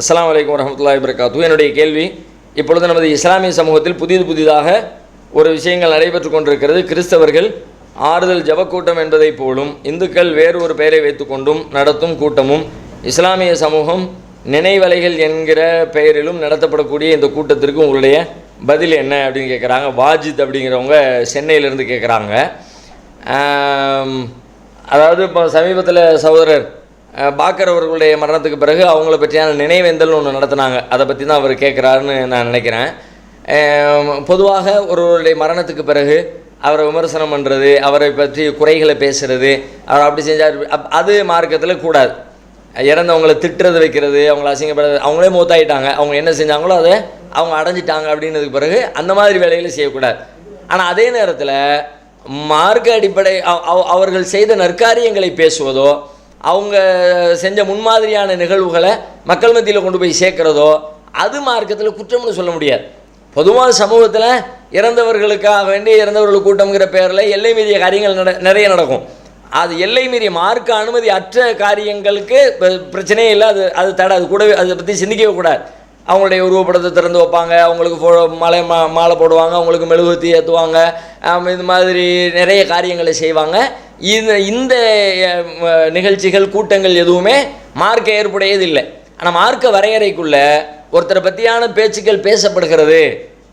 அஸ்லாம் வலைக்கம் வரமத்துல்லா இபர்காத்து என்னுடைய கேள்வி இப்பொழுது நமது இஸ்லாமிய சமூகத்தில் புதிது புதிதாக ஒரு விஷயங்கள் நடைபெற்று கொண்டிருக்கிறது. கிறிஸ்தவர்கள் ஆறுதல் ஜபக்கூட்டம் என்பதைப் போலும் இந்துக்கள் வேறு ஒரு பெயரை வைத்துக்கொண்டும் நடத்தும் கூட்டமும் இஸ்லாமிய சமூகம் நினைவலைகள் என்கிற பெயரிலும் நடத்தப்படக்கூடிய இந்த கூட்டத்திற்கு உங்களுடைய பதில் என்ன அப்படின்னு கேட்குறாங்க வாஜித் அப்படிங்கிறவங்க சென்னையிலேருந்து கேட்குறாங்க அதாவது இப்போ சமீபத்தில் சகோதரர் பாக்கரவர்களுடைய மரணத்துக்கு பிறகு அவங்கள பற்றியான நினைவேந்தல் ஒன்று நடத்துனாங்க. அதை பற்றி தான் அவர் கேட்குறாருன்னு நான் நினைக்கிறேன். பொதுவாக ஒருவருடைய மரணத்துக்கு பிறகு அவரை விமர்சனம் பண்ணுறது அவரை பற்றி குறைகளை பேசுகிறது அவர் அப்படி செஞ்சார் அப்- அது மார்க்கத்தில் கூடாது. இறந்தவங்களை திட்டுறது வைக்கிறது அவங்கள அசிங்கப்படுறது அவங்களே மூத்தாயிட்டாங்க. அவங்க என்ன செஞ்சாங்களோ அதை அவங்க அடைஞ்சிட்டாங்க அப்படின்னதுக்கு பிறகு அந்த மாதிரி வேலைகளை செய்யக்கூடாது. ஆனால் அதே நேரத்தில் மார்க்க அடிப்படை அவர்கள் செய்த நற்காரியங்களை பேசுவதோ அவங்க செஞ்ச முன்மாதிரியான நிகழ்வுகளை மக்கள் மத்தியில் கொண்டு போய் சேர்க்குறதோ அது மார்க்கத்தில் குற்றம்னு சொல்ல முடியாது. பொதுவாக சமூகத்தில் இறந்தவர்களுக்காக வேண்டி இறந்தவர்கள் கூட்டம்ங்கிற பேரில் எல்லை மீறிய காரியங்கள் நட நிறைய நடக்கும். அது எல்லை மீறிய மார்க்க அனுமதி அற்ற காரியங்களுக்கு பிரச்சனையே இல்லை. அது அது தடை அது கூடவே அதை பற்றி சிந்திக்கவே கூடாது. அவங்களுடைய உருவப்படத்தை திறந்து வைப்பாங்க. அவங்களுக்கு மலை மா மாலை போடுவாங்க. அவங்களுக்கு மெழுகுவர்த்தி ஏற்றுவாங்க இது மாதிரி நிறைய காரியங்களை செய்வாங்க. இது இந்த நிகழ்ச்சிகள் கூட்டங்கள் எதுவுமே மார்க்க ஏற்புடையது இல்லை ஆனால் மார்க்க வரையறைக்குள்ள ஒருத்தரை பற்றியான பேச்சுக்கள் பேசப்படுகிறது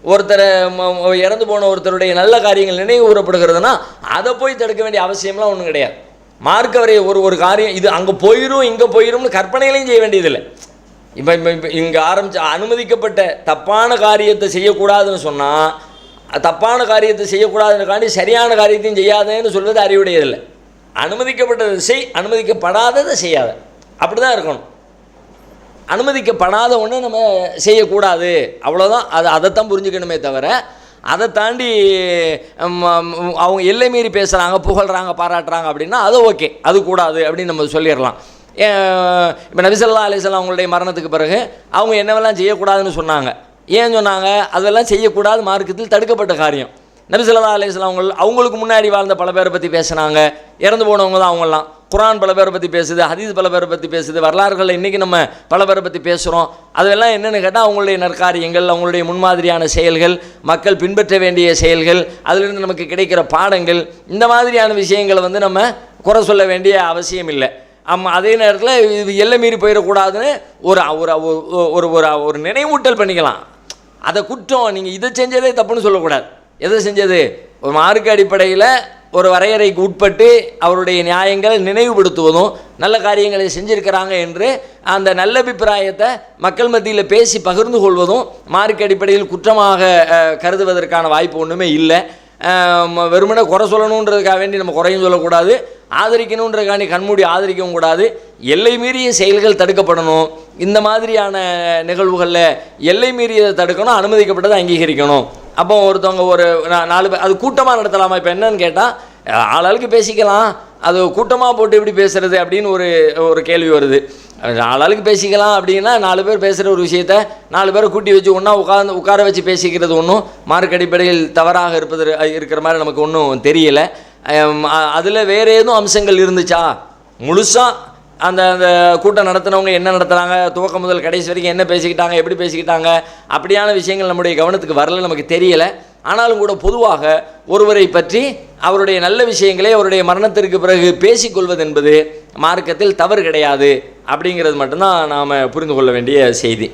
ஒருத்தரை ம- இறந்து போன ஒருத்தருடைய நல்ல காரியங்கள் நினைவு கூறப்படுகிறதுனா அதை போய் தடுக்க வேண்டிய அவசியம்லாம் ஒன்றும் கிடையாது. மார்க்க வரைய ஒரு ஒரு காரியம் இது அங்கே போயிடும் இங்கே போயிடும்னு கற்பனைகளையும் செய்ய வேண்டியதில்லை. இப்போ இப்போ இப்போ இங்கே ஆரம்பித்த அனுமதிக்கப்பட்ட தப்பான காரியத்தை செய்யக்கூடாதுன்னு சொன்னால் தப்பான காரியத்தை செய்யக்கூடாதுன்னு சரியான காரியத்தையும் செய்யாதேன்னு சொல்வது அறிவுடையதில்லை. அனுமதிக்கப்பட்டதை செய் அனுமதிக்கப்படாததை செய்யாத. அப்படி தான் இருக்கணும். அனுமதிக்கப்படாத ஒன்று நம்ம செய்யக்கூடாது. அவ்வளோதான் அது அதைத்தான் புரிஞ்சுக்கணுமே தவிர அதை தாண்டி அவங்க எல்லை மீறி பேசுகிறாங்க புகழ்கிறாங்க பாராட்டுறாங்க அப்படின்னா அது ஓகே. அது கூடாது அப்படின்னு நம்ம சொல்லிடலாம். இப்போ நபிசல்லா அலிசல்லாம் அவங்களுடைய மரணத்துக்கு பிறகு அவங்க என்னவெல்லாம் செய்யக்கூடாதுன்னு சொன்னாங்க. ஏன் சொன்னாங்க? அதெல்லாம் செய்யக்கூடாது மார்க்கத்தில் தடுக்கப்பட்ட காரியம். நபிசல்லா அலிஸ்லாம் அவங்க அவங்களுக்கு முன்னாடி வாழ்ந்த பல பேரை பற்றி பேசுனாங்க. இறந்து போனவங்க தான் அவங்கெல்லாம். குரான் பல பேரை பற்றி பேசுது ஹதீஸ் பல பேரை பற்றி பேசுது வரலாறுகளில் இன்றைக்கி நம்ம பல பேரை பற்றி பேசுகிறோம் அதெல்லாம் என்னென்னு கேட்டால் அவங்களுடைய நற்காரியங்கள் அவங்களுடைய முன்மாதிரியான செயல்கள் மக்கள் பின்பற்ற வேண்டிய செயல்கள் அதிலிருந்து நமக்கு கிடைக்கிற பாடங்கள் இந்த மாதிரியான விஷயங்களை வந்து நம்ம குறை சொல்ல வேண்டிய அவசியம் இல்லை. ஆமாம் அதே நேரத்தில் இது எல்லை மீறி போயிடக்கூடாதுன்னு ஒரு ஒரு ஒரு- ஒரு ஒரு நினைவூட்டல் பண்ணிக்கலாம். அதை குற்றம் நீங்கள் இதை செஞ்சதே தப்புன்னு சொல்லக்கூடாது. எதை செஞ்சது? ஒரு மார்க்க அடிப்படையில் ஒரு வரையறைக்கு உட்பட்டு அவருடைய நியாயங்களை நினைவுபடுத்துவதும் நல்ல காரியங்களை செஞ்சுருக்கிறாங்க என்று அந்த நல்ல அபிப்பிராயத்தை மக்கள் மத்தியில் பேசி பகிர்ந்து கொள்வதும் மார்க் அடிப்படையில் குற்றமாக கருதுவதற்கான வாய்ப்பு ஒன்றுமே இல்லை. வெறுமனை குறை சொல்லணுன்றதுக்காக வேண்டி நம்ம குறையும் சொல்லக்கூடாது. ஆதரிக்கணுன்றதுக்காண்டி கண்மூடி ஆதரிக்கவும் கூடாது. எல்லை மீறிய செயல்கள் தடுக்கப்படணும். இந்த மாதிரியான நிகழ்வுகளில் எல்லை மீறியதை தடுக்கணும் அனுமதிக்கப்பட்டதை அங்கீகரிக்கணும். அப்போ ஒருத்தவங்க ஒரு நாலு பேர் அது கூட்டமாக நடத்தலாமா? இப்போ என்னன்னு கேட்டால் ஆளாளுக்கு பேசிக்கலாம். அது கூட்டமாக போட்டு எப்படி பேசுறது அப்படின்னு ஒரு ஒரு கேள்வி வருது. ஆளாளுக்கு பேசிக்கலாம் அப்படின்னா நாலு பேர் பேசுகிற ஒரு விஷயத்த நாலு பேரை கூட்டி வச்சு ஒன்றா உட்கார்ந்து உட்கார வச்சு பேசிக்கிறது ஒன்றும் மார்க் அடிப்படையில் தவறாக இருப்பது இருக்கிற மாதிரி நமக்கு ஒன்றும் தெரியலை. அதில் வேறு ஏதும் அம்சங்கள் இருந்துச்சா? முழுசாக அந்த அந்த கூட்டம் நடத்துனவங்க என்ன நடத்துனாங்க துவக்கம் முதல் கடைசி வரைக்கும் என்ன பேசிக்கிட்டாங்க? எப்படி பேசிக்கிட்டாங்க? அப்படியான விஷயங்கள் நம்முடைய கவனத்துக்கு வரல நமக்கு தெரியலை. ஆனாலும் கூட பொதுவாக ஒருவரை பற்றி அவருடைய நல்ல விஷயங்களை அவருடைய மரணத்திற்கு பிறகு பேசிக்கொள்வது என்பது மார்க்கத்தில் தவறு கிடையாது. அப்படிங்கிறது மட்டும்தான் நாம் புரிந்து கொள்ள வேண்டிய செய்தி.